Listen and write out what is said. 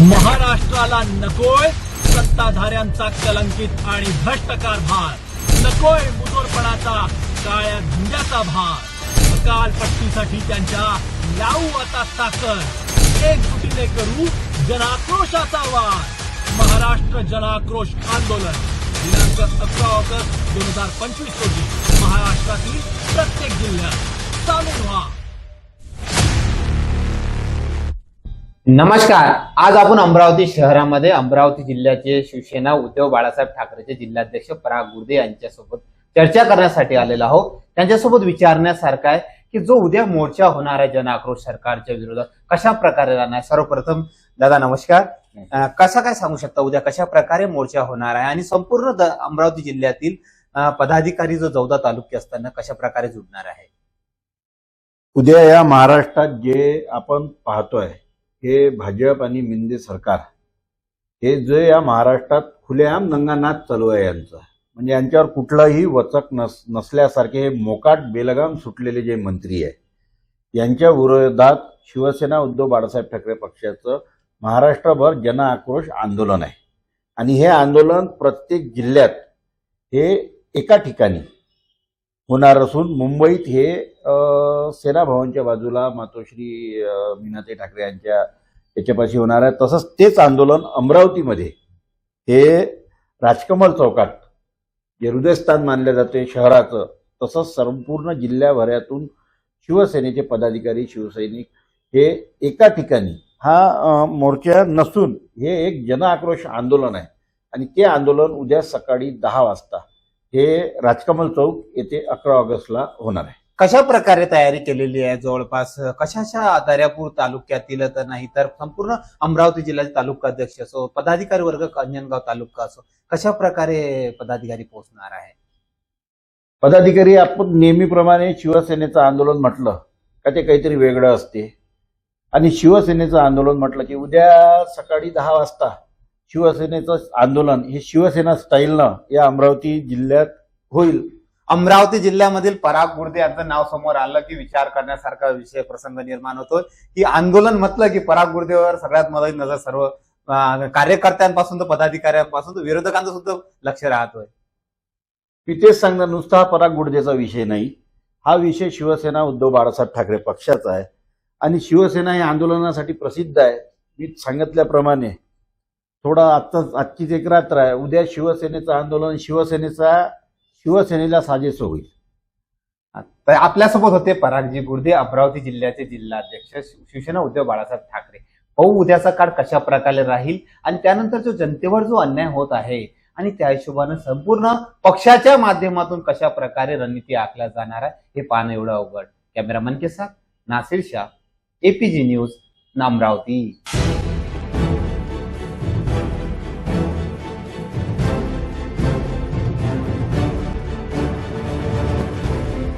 महाराष्ट्राला नकोय सत्ताधाऱ्यांचा कलंकित आणि भ्रष्ट कारभार नकोय मुजोरपणाचा काळ्या झुंड्याचा भार. अकाल पट्टीसाठी त्यांच्या लावू आता ताकद. एकजुटीने करू जनाक्रोशाचा वार. महाराष्ट्र जनाक्रोश आंदोलन. दिनांक अकरा ऑगस्ट दोन हजार पंचवीस रोजी महाराष्ट्रातील प्रत्येक जिल्ह्यात चालू व्हा. नमस्कार. आज आपण अमरावती शहरामध्ये अमरावती जिल्ह्याचे शिवसेना उद्धव बाळासाहेब ठाकरेचे जिल्हाध्यक्ष पराग गुर्दे यांच्यासोबत चर्चा करण्यासाठी आलेलो आहोत. त्यांच्यासोबत विचारण्यासारखं आहे की जो उद्या मोर्चा होणार आहे जन आक्रोश सरकारच्या विरोधात कशा प्रकारे राहणार सर्वप्रथम दादा नमस्कार. कसा काय सांगू शकता उद्या कशा प्रकारे मोर्चा होणार आहे? आणि संपूर्ण अमरावती जिल्ह्यातील पदाधिकारी जो चौदा तालुके असताना कशा प्रकारे जुडणार आहे? उद्या या महाराष्ट्रात जे आपण पाहतोय हे भाजप आणि मिंदे सरकार हे जे या महाराष्ट्रात खुलेआम नंगानाथ चालू आहे यांचा. म्हणजे यांच्यावर कुठलाही वचक नस नसल्यासारखे हे मोकाट बेलगाम सुटलेले जे मंत्री आहे यांच्या विरोधात शिवसेना उद्धव बाळासाहेब ठाकरे पक्षाचं महाराष्ट्रभर जन आक्रोश आंदोलन आहे. आणि हे आंदोलन प्रत्येक जिल्ह्यात हे एका ठिकाणी होणार असून मुंबईत हे सेनाभावांच्या सेना भवनच्या बाजूला मातोश्री मीनाताई ठाकरे यांच्या याच्यापाशी होणार आहे. तसंच तेच आंदोलन अमरावतीमध्ये हे राजकमल चौकात जे हृदयस्थान मानले जाते शहराचं तसंच संपूर्ण जिल्ह्याभरातून शिवसेनेचे पदाधिकारी शिवसैनिक हे एका ठिकाणी हा मोर्चा नसून हे एक जन आक्रोश आंदोलन आहे. आणि ते आंदोलन उद्या सकाळी दहा वाजता हे राजकमल चौक येथे अकरा ऑगस्टला होणार आहे. कशा प्रकारे तयारी केलेली आहे जवळपास? कशाशा दर्यापूर तालुक्यातील तर नाही तर संपूर्ण अमरावती जिल्ह्याचे तालुका अध्यक्ष असो पदाधिकारी वर्ग अंजनगाव तालुका असो कशा प्रकारे पदाधिकारी पोहोचणार आहे? पदाधिकारी आपण नेहमीप्रमाणे शिवसेनेचं आंदोलन म्हटलं का ते काहीतरी वेगळं असते. आणि शिवसेनेचं आंदोलन म्हटलं की उद्या सकाळी दहा वाजता शिवसेनेचं आंदोलन हे शिवसेना स्टाईलनं या अमरावती जिल्ह्यात होईल. अमरावती जिल्ह्यामधील पराग गुर्दे यांचं नाव समोर आलं की विचार करण्यासारखा विषय प्रसंग निर्माण होतोय. की आंदोलन म्हटलं की पराग गुर्देवर सगळ्यात मदत नजर सर्व कार्यकर्त्यांपासून तर पदाधिकाऱ्यांपासून तर विरोधकांचं सुद्धा लक्ष राहतोय. मी तेच सांगणार नुसता पराग गुर्देचा विषय नाही. हा विषय शिवसेना उद्धव बाळासाहेब ठाकरे पक्षाचा आहे. आणि शिवसेना हे आंदोलनासाठी प्रसिद्ध आहे. मी सांगितल्याप्रमाणे थोडा आत्ताच आजचीच एक रात्र आहे. उद्या शिवसेनेचं आंदोलन शिवसेनेचा शिवसेनेला साजेसं होईल. तर आपल्यासोबत होते परागजी गुर्दे अमरावती जिल्ह्याचे जिल्हाध्यक्ष शिवसेना उद्धव बाळासाहेब ठाकरे. पाहू उद्याचा काळ कशा प्रकारे राहील आणि त्यानंतर जो जनतेवर जो अन्याय होत आहे आणि त्या हिशोबानं संपूर्ण पक्षाच्या माध्यमातून कशा प्रकारे रणनीती आखल्या जाणार आहे हे पाहणं एवढं अवघड. कॅमेरामन के साथ नासिर शाह एपीजी न्यूज अमरावती